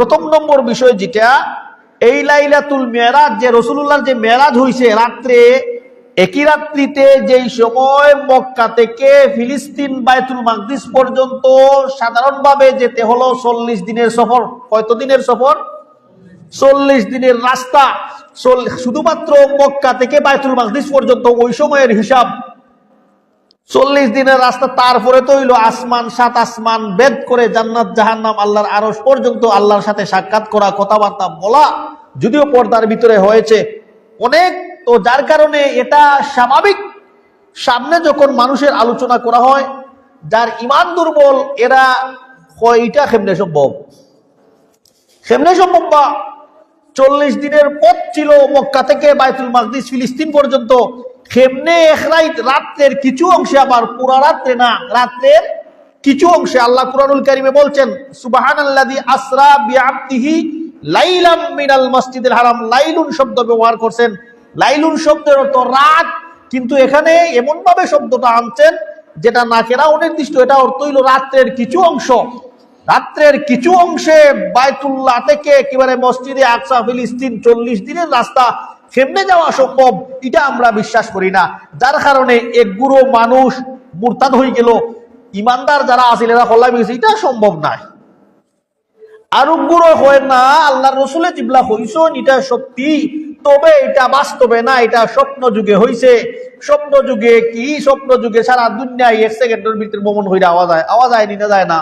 প্রথম নম্বর বিষয় যেটা, এই লাইলাতুল মেরাজ যে রসুল্লাহর যে মেরাজ হইছে রাত্রে, একই রাত্রিতে যেই সময় মক্কা থেকে ফিলিস্তিন বায়তুল মাকদিস পর্যন্ত সাধারণভাবে যেতে হলো চল্লিশ দিনের সফর। কত দিনের সফর? চল্লিশ দিনের রাস্তা। শুধুমাত্র মক্কা থেকে বায়তুল মাকদিস পর্যন্ত ওই সময়ের হিসাব চল্লিশ দিনের রাস্তা তারপরে তো হইল আসমান, সাত আসমান, বেদ করে জান্নাত, জাহান্নাম, আল্লাহর আরস পর্যন্ত আল্লাহর সাথে সাক্ষাৎ করা, কথাবার্তা বলা, যদিও পর্দার ভিতরে হয়েছে। অনেক, তো যার কারণে এটা স্বাভাবিক। সামনে যখন মানুষের আলোচনা করা হয়, যার ইমান দুর্বল, এরা এটা কেমনে সম্ভব? কেমনে সম্ভব বা? চল্লিশ দিনের পথ ছিল মক্কা থেকে বায়তুল মাকদিস, ফিলিস্তিন পর্যন্ত। কেমনে এক রাইত রাত্রের কিছু অংশে আবার পুরা রাত্রে না, রাত্রের কিছু অংশে আল্লাহ কুরআনুল কারিমে বলছেন সুবাহান সুবহানাল্লাযী আসরা বিআবদিহি লাইলাম মিনাল মসজিদুল হারাম। লাইলুন শব্দ ব্যবহার করছেন। লাইলুন শব্দের অর্থ রাত। কিন্তু এখানে এমন ভাবে শব্দটা আনছেন যেটা নাকেরা অনির্দিষ্ট, এটা অর্থ হইল রাত্রের কিছু অংশ। রাত্রের কিছু অংশে বায়তুল্লাহ থেকে একেবারে মসজিদে আকসা, ফিলিস্তিন চল্লিশ দিনের রাস্তা কেমনে যাওয়া সম্ভব এটা আমরা বিশ্বাস করি না। যার কারণে এক গুরু মানুষ মুরতাদ হয়ে গেল। ইমানদার যারা আছিল এরা হল্লা গেছে এটা সম্ভব নয়। আরও গুরু হয় না আল্লাহ রসুলে জিবলা হইস এটা সত্যি। তবে এটা বাস্তবে না, এটা স্বপ্ন যুগে হইছে। স্বপ্ন যুগে কি? স্বপ্ন যুগে সারা দুনিয়ায় এক সেকেন্ডের ভিতরে ভ্রমণ হইলে আওয়াজ হয় আওয়াজ আয় না যায় না।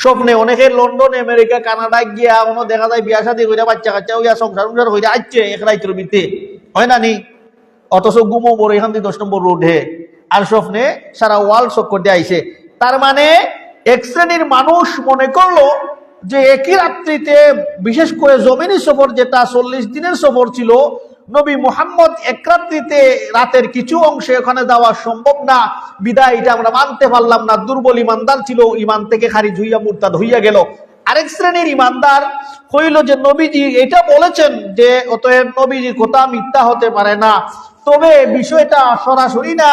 স্বপ্নে অনেকে লন্ডন, আমেরিকা, কানাডায় গিয়া কোনো দেখা যায় বিয়া শাদী হইয়া বাচ্চা কাচ্চা হইয়া সংসার সংসার হইয়া আসছে এক রাইতের ভিতরে। হয় না নি? অথচ গুমো বড় এখান থেকে দশ নম্বর রোডে আর স্বপ্নে সারা ওয়ার্ল্ড চক্কর দিয়ে আইছে। তার মানে এক শ্রেণির মানুষ মনে করল যে একই রাত্রিতে বিশেষ করে জমিনি সফর যেটা চল্লিশ দিনের সফর ছিল নবী মোহাম্মদ একরাত্রিতে রাতের কিছু অংশে ওখানে যাওয়া সম্ভব না। বিদায় এটা আমরা মানতে পারলাম না। দুর্বল ইমানদার ছিল ইমান থেকে খারিজ হইয়া মুরতাদ হইয়া গেল। আরেক শ্রেণির ইমানদার হইল যে, নবীজি এটা বলেছেন যে, অতএব নবীজি কথা মিথ্যা হতে পারে না। তবে বিষয়টা সরাসরি না,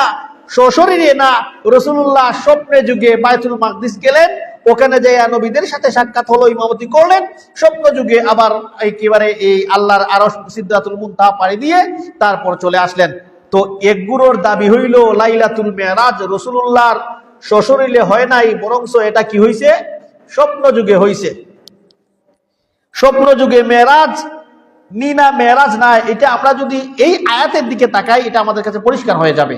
সশরীরে না। রসুল্লাহ স্বপ্নে যুগে বায়তুল মাকদিস গেলেন। ওখানে যে নবীদের সাথে সাক্ষাৎ হলো, ইমামতি করলেন। স্বপ্ন যুগে আবার একেবারে এই আল্লাহর আরস সিদ্ধাতুল মুনতাহা পাড়ি দিয়ে তারপর চলে আসলেন। তো এক গুরুর দাবি হইল, লাইলাতুল মেরাজ রসুল্লাহর শ্বশুরিলে হয় নাই, বরংস এটা কি হইছে? স্বপ্ন যুগে হইছে। স্বপ্ন যুগে মেরাজ নিনা মেরাজ না, এটা আমরা যদি এই আয়াতের দিকে তাকাই, এটা আমাদের কাছে পরিষ্কার হয়ে যাবে।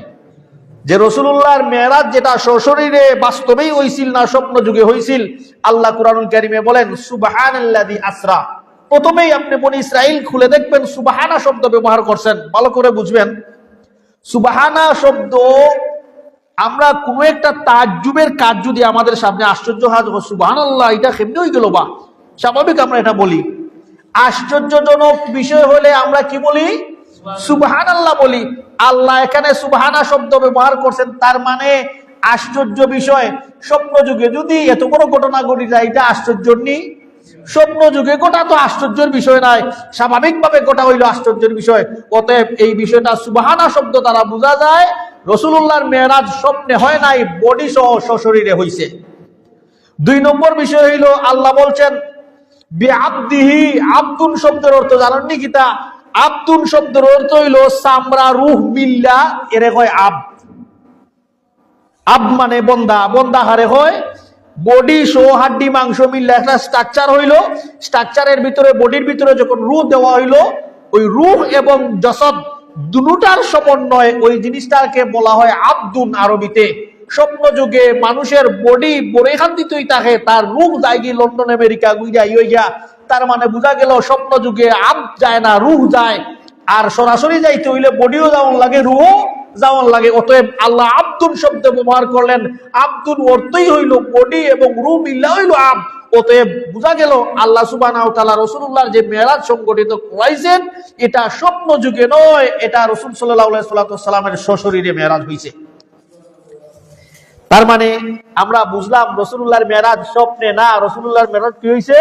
যে রসুল্লাহর মেয়েরাজ যেটা সশরীরে বাস্তবেই হইছিল না স্বপ্ন যুগে হইছিল, আল্লাহ কুরআনুল কারিমে বলেন, সুবহানাল্লাযী আসরা। প্রথমেই আপনি বনি ইসরাইল খুলে দেখবেন সুবাহানা শব্দ ব্যবহার করছেন। ভালো করে বুঝবেন। সুবাহানা শব্দ, আমরা কোনো একটা তাজ্জুবের কাজ যদি আমাদের সামনে আশ্চর্য হাজ সুবাহান আল্লাহ এটা কেমনি হয়ে গেল বা? স্বাভাবিক আমরা এটা বলি। আশ্চর্যজনক বিষয় হলে আমরা কি বলি? সুবহান আল্লাহ বলি, আল্লাহ এখানে সুবহানা শব্দ ব্যবহার করছেন, তার মানে আশ্চর্য বিষয়। স্বপ্ন যুগে যদি এত বড় ঘটনা ঘটি যায়, এটা আশ্চর্য নেই স্বপ্ন যুগে গোটা তো আশ্চর্যের বিষয় নয়, স্বাভাবিকভাবে গোটা হইল আশ্চর্যের বিষয়। অতএব এই বিষয়টা সুবাহানা শব্দ দ্বারা বোঝা যায় রসুল্লাহর মেয়েরাজ স্বপ্নে হয় নাই, বডি সহ সশরীরে হইছে। দুই নম্বর বিষয় হইল, আল্লাহ বলছেন আব্দিহি আব্দুল শব্দের অর্থ জানেননি কিতা আব্দুল শব্দের অর্থ হইল সামরা রুহ মিল্লা এরে কয় আব। আব মানে বন্দা বন্দা হারে হয় বডি শো হাড্ডি, মাংস মিল্লা একটা স্ট্রাকচার হইল। স্ট্রাকচারের ভিতরে, বডির ভিতরে যখন রুহ দেওয়া হইল, ওই রুহ এবং জসদ দুটার সমন্বয় ওই জিনিসটাকে বলা হয় আব্দুন আরবিতে। স্বপ্ন যুগে মানুষের বডি বরেখান দিতেই থাকে, তার রুহ যায় গিয়ে লন্ডন আমেরিকা গুইয়া ইয়া তার মানে বোঝা গেল স্বপ্ন যুগে আব যায় না রুহ যায়। আর সরাসরি যাইতে হইলে বডিও যেমন লাগে রুহ যেমন লাগে, অতএব আল্লাহ আব্দুল শব্দ ব্যবহার করলেন। আব্দুল অর্থই হইল বডি এবং রু মিল্লা হইল আব। অতএব বোঝা গেল আল্লাহ সুবাহ রসুল্লাহর যে মেয়েরাজ সংগঠিত করাইছেন, এটা স্বপ্ন যুগে নয়, এটা রসুল সাল্লাহ সাল্লামের সশরীরে মেয়েরাজ হয়েছে তার মানে আমরা বুঝলাম রসুল্লাহর মেরাজ স্বপ্নে না রসুল্লাহর মেরাজ কি হয়েছে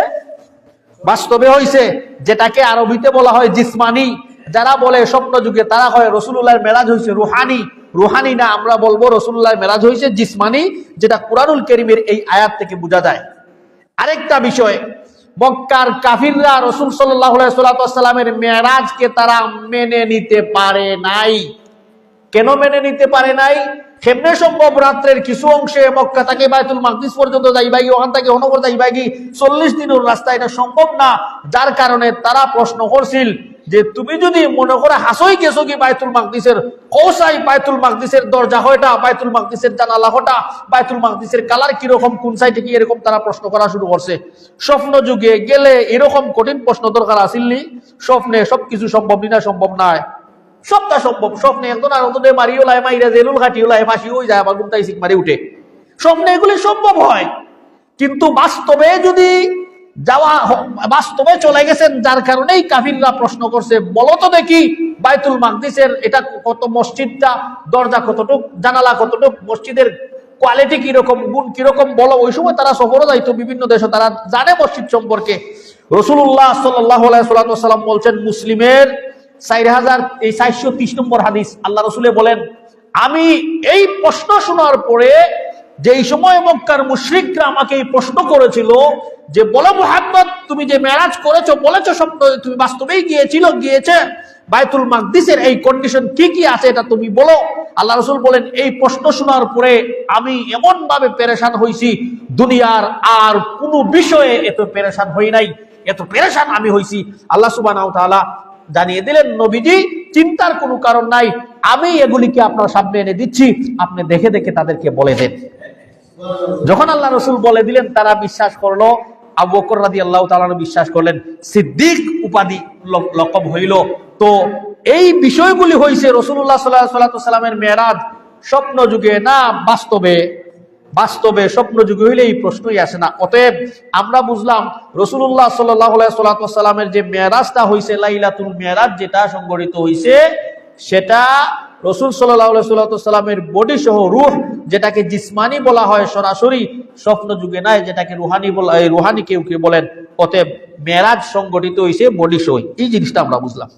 বাস্তবে হয়েছে যেটাকে আরবিতে বলা হয় জিসমানি। যারা বলে স্বপ্ন যুগে তারা হয় রসুল্লাহর মেরাজ হয়েছে রুহানি। রুহানি না, আমরা বলব রসুল্লাহর মেরাজ হয়েছে জিসমানি, যেটা কুরআনুল করিমের এই আয়াত থেকে বোঝা যায়। আরেকটা বিষয়, মক্কার কাফিররা রসুল সাল্লাহ সাল্লামের মেয়েরাজকে তারা মেনে নিতে পারে নাই। কেন মেনে নিতে পারে নাই? কেমনে সম্ভব রাত্রের কিছু অংশে মক্কা থেকে বায়তুল মাকদিস পর্যন্ত যাইবা গিয়ে ওখান থেকে অনবর যাইবা চল্লিশ দিনের রাস্তা এটা সম্ভব না? যার কারণে তারা প্রশ্ন করছিল যে তুমি যদি মনে করে হাসই গেছো কি বায়তুল মাকদিসের, কৌসাই বায়তুল মাকদিসের দরজা হয়টা বায়তুল মাকদিসের জানালা হটা বায়তুল মাকদিসের কালার কীরকম, কোন সাইডে কি এরকম তারা প্রশ্ন করা শুরু করছে। স্বপ্ন যুগে গেলে এরকম কঠিন প্রশ্ন দরকার আসিলনি। স্বপ্নে সবকিছু সম্ভব না সম্ভব নয়। সবটা সম্ভব। স্বপ্নে একজন আর অন্তরে মারিও লাই মাইরা জেলুল ঘাটিও লাই ফাঁসি হয়ে যায়, আবার ঘুমতাই সিক মারি উঠে। স্বপ্নে এগুলি সম্ভব হয়। কিন্তু বাস্তবে যদি যাওয়া বাস্তবে চলে গেছেন, যার কারণেই কাফিররা প্রশ্ন করছে, বলো তো দেখি বাইতুল মাকদিসের এটা কত মসজিদটা, দরজা কতটুক, জানালা কতটুক, মসজিদের কোয়ালিটি কীরকম, গুণ কীরকম, বলো। ওই সময় তারা সফরও যাইতো, বিভিন্ন দেশে তারা জানে মসজিদ সম্পর্কে। রসুল্লাহ সাল্লাহ সাল্লাম বলছেন, মুসলিমের এই নম্বর হাদিস আল্লাহ রসুলে বলেন, আমি এই প্রশ্ন শোনার পরে সময় মক্কার মুশরিকরা আমাকে এই প্রশ্ন করেছিল যে, বলো মোহাম্মদ, তুমি যে করেছ, বলেছ স্বপ্ন তুমি বাস্তবেই গিয়েছিল, গিয়েছে। মাকদিসের এই কন্ডিশন কি কি আছে, এটা তুমি বলো। আল্লাহ রসুল বলেন, এই প্রশ্ন শোনার পরে আমি এমন ভাবে পেরেশান হইছি, দুনিয়ার আর কোনো বিষয়ে এত পেরেশান হই নাই, এত পেরেশান আমি হইছি। আল্লাহ জানিয়ে দিলেন, নবীজি, চিন্তার কোনো কারণ নাই। আমি এগুলিকে আপনার সামনে এনে দিচ্ছি। আপনি দেখে দেখে তাদেরকে বলে দেন। যখন আল্লাহ রসুল বলে দিলেন, তারা বিশ্বাস করল। আবু বকর রাদি আল্লাহ তালানো বিশ্বাস করলেন, সিদ্দিক উপাধি লকব হইল। তো এই বিষয়গুলি হয়েছে রসুল্লাহ সাল্লাহ সাল্লামের মেয়েরাজ স্বপ্ন যুগে না বাস্তবে বাস্তবে স্বপ্ন যুগে হইলে এই প্রশ্নই আসে না। অতএব আমরা বুঝলাম রসুল্লাহ সাল্লাহ সাল্লামের যে মেয়েরাজটা হয়েছে লাইলাতুল মেয়েরাজ যেটা সংগঠিত হয়েছে সেটা রসুল সাল্লাহ সাল্লামের বডি সহ রুহ, যেটাকে জিসমানি বলা হয় সরাসরি স্বপ্ন যুগে নাই, যেটাকে রুহানি বলা রুহানি কেউ কেউ বলেন। অতএব মেরাজ সংগঠিত হয়েছে বডি সহ এই জিনিসটা আমরা বুঝলাম।